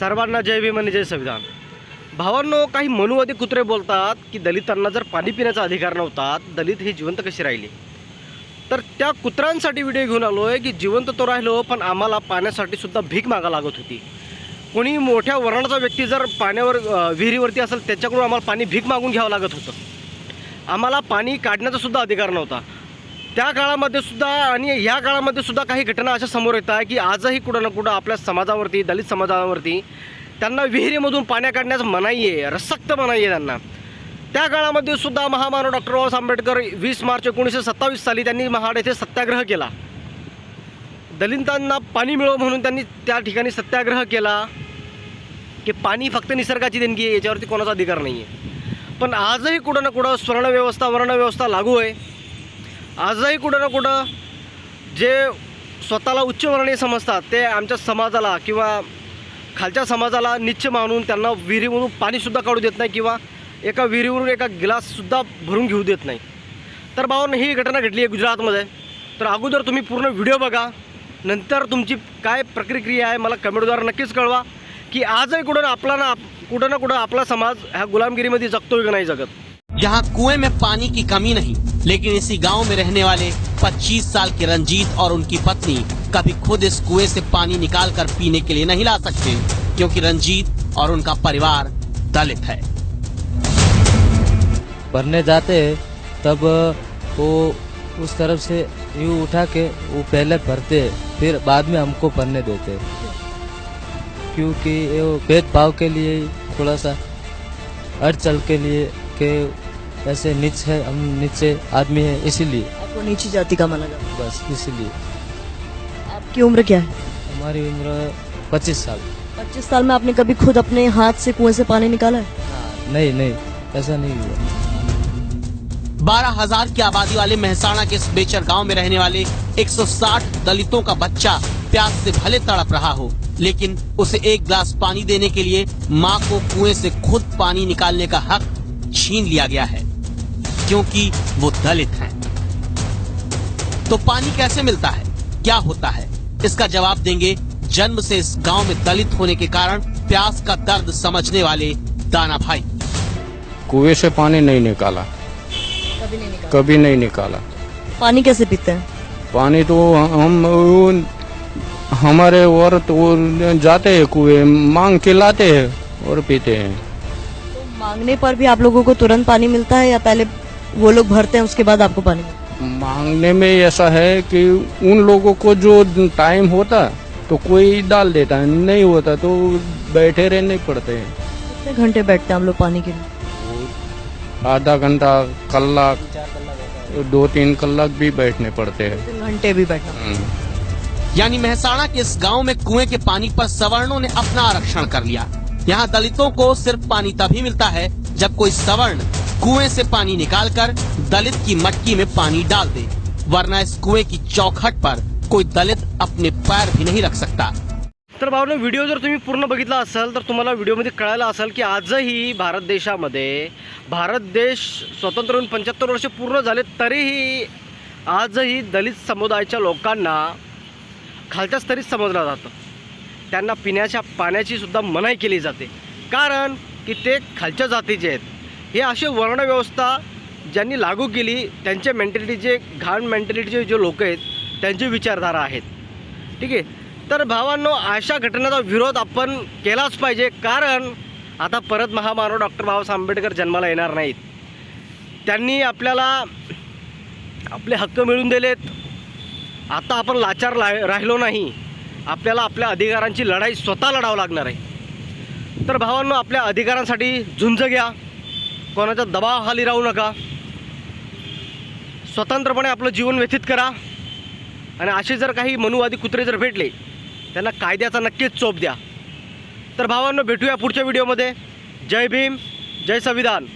सर्वांना जय भीम आणि जय संविधान. भावांनो काही मनुवादी कुत्रे बोलतात की दलितांना जर पाणी पिण्याचा अधिकार नव्हता दलित हे जिवंत कसे राहिले? तर त्या कुत्र्यांसाठी व्हिडिओ घेऊन आलो आहे की जिवंत तो राहिलो पण आम्हाला पाण्यासाठी सुद्धा भीक मागा लागत होती. कोणी मोठ्या वर्णाचा व्यक्ती जर पाण्यावर विहिरीवरती असेल त्याच्याकडून आम्हाला पाणी भीक मागून घ्यावं लागत होतं. आम्हाला पाणी काढण्याचा सुद्धा अधिकार नव्हता. त्या काळामध्ये सुद्धा आणि ह्या काळामध्ये सुद्धा काही घटना अशा समोर येत आहे की आजही कुठं ना कुठं आपल्या समाजावरती दलित समाजावरती त्यांना विहिरीमधून पाण्या काढण्याचं मनाई आहे रसक्त मनाई आहे त्यांना. त्या काळामध्ये सुद्धा महामानव डॉक्टर बाबासाहेब आंबेडकर वीस मार्च एकोणीसशे सत्तावीस साली त्यांनी महाड येथे सत्याग्रह केला. दलितांना पाणी मिळो म्हणून त्यांनी त्या ठिकाणी सत्याग्रह केला की पाणी फक्त निसर्गाची देणगी आहे याच्यावरती कोणाचा अधिकार नाही आहे पण आजही कुठं ना कुठं स्वर्णव्यवस्था वर्णव्यवस्था लागू आहे. आजही कुठं ना कुठं जे स्वतःला उच्चवर्णीय समजतात ते आमच्या समाजाला किंवा खालच्या समाजाला निच्च मानून त्यांना विहिरीवरून पाणीसुद्धा काढू देत नाही किंवा एका विहिरीवरून एका गिलाससुद्धा भरून घेऊ देत नाही. तर भावांनो ही घटना घडली आहे गुजरातमध्ये. तर अगोदर तुम्ही पूर्ण व्हिडिओ बघा नंतर तुमची काय प्रतिक्रिया आहे मला कमेंटद्वारे नक्कीच कळवा की आजही कुठं ना आपला ना कुठं ना कुठं आपला समाज ह्या गुलामगिरीमध्ये जगतो की नाही जगत? जहाँ कुएँ में पानी की कमी नहीं, लेकिन इसी गाँव में रहने वाले 25 साल के रंजीत और उनकी पत्नी कभी खुद इस कुएँ से पानी निकाल कर पीने के लिए नहीं ला सकते, क्योंकि रंजीत और उनका परिवार दलित है। भरने जाते तब वो उस तरफ़ से यूँ उठा के वो पहले भरते फिर बाद में हमको भरने देते क्योंकि भेदभाव के लिए थोड़ा सा अड़चल के लिए के ऐसे नीच है हम नीचे आदमी है इसीलिए। आपको नीची जाति का माना जाता बस इसीलिए। आपकी उम्र क्या है? हमारी उम्र पच्चीस साल। पच्चीस साल में आपने कभी खुद अपने हाथ से कुएँ से पानी निकाला है? नहीं नहीं ऐसा नहीं हुआ। बारह हज़ार की आबादी वाले मेहसाणा के इस बेचर गाँव में रहने वाले 160 दलितों का बच्चा प्यास से भले तड़प रहा हो लेकिन उसे एक गिलास पानी देने के लिए माँ को कुएँ से खुद पानी निकालने का हक छीन लिया गया है। क्योंकि वो दलित हैं। तो पानी कैसे मिलता है? क्या होता है? इसका जवाब देंगे जन्म से इस गाँव में दलित होने के कारण प्यास का दर्द समझने वाले दाना भाई। कुएँ से पानी नहीं निकाला। कभी नहीं निकाला। कभी नहीं निकाला। पानी कैसे पीते हैं? पानी तो हम हमारे औरत वो जाते हैं कुएँ मांग के लाते हैं और पीते हैं। तो मांगने पर भी आप लोगों को तुरंत पानी मिलता है या पहले वो लोग भरते हैं उसके बाद आपको पानी मांगने में ऐसा है कि उन लोगों को जो टाइम होता तो कोई डाल देता है नहीं होता तो बैठे रहने पड़ते हैं। कितने घंटे बैठते हैं हम लोग पानी के लिए? आधा घंटा कलाक दो तीन कलाक भी बैठने पड़ते हैं। घंटे भी बैठना हम्म। यानी मेहसाणा के इस गाँव में कुएँ के पानी पर सवर्णों ने अपना आरक्षण कर लिया। यहाँ दलितों को सिर्फ़ पानी तभी मिलता है जब कोई सवर्ण कुएं से पानी निकालकर दलित की मटकी में पानी डाल दे वरना इस कुएं की चौखट पर कोई दलित अपने पैर भी नहीं रख सकता। तर भावना व्हिडिओ जर तुम्ही पूर्ण बघितला असाल तर तुम्हाला व्हिडिओमध्ये कळायला असेल की आजही भारत देशामध्ये भारत देश स्वतंत्र होऊन पंच्याहत्तर वर्ष पूर्ण झाले तरीही आजही दलित समुदायाच्या लोकांना खालच्या स्तरीत समजलं जातं. त्यांना पिण्याच्या पाण्याची सुद्धा मनाई केली जाते. कारण की ते खालच्या जातीचे आहेत हे असे वर्णव्यवस्था ज्यांनी लागू केली त्यांच्या मेंटॅलिटीचे घाण मेंटॅलिटीचे जे लोक आहेत त्यांची विचारधारा आहेत. ठीक आहे? तर भावांनो अशा घटनेचा विरोध आपण केलाच पाहिजे. कारण आता परत महामानव डॉक्टर बाबासाहेब आंबेडकर जन्माला येणार नाहीत. त्यांनी आपल्याला आपले हक्क मिळून दिलेत. आता आपण लाचार ला राहिलो नाही. आपल्याला आपल्या अधिकारांची लढाई स्वतः लढावं लागणार आहे. तर भावांनो आपल्या अधिकारांसाठी झुंज घ्या. कोणाच्या दबावाखाली राहू नका. स्वतंत्रपणे आपलं जीवन व्यतीत करा. आणि असे जर काही मनुवादी कुत्रे जर भेटले त्यांना कायद्याचा नक्कीच चोप द्या. तर भावांना भेटूया पुढच्या व्हिडिओमध्ये जय भीम जय संविधान.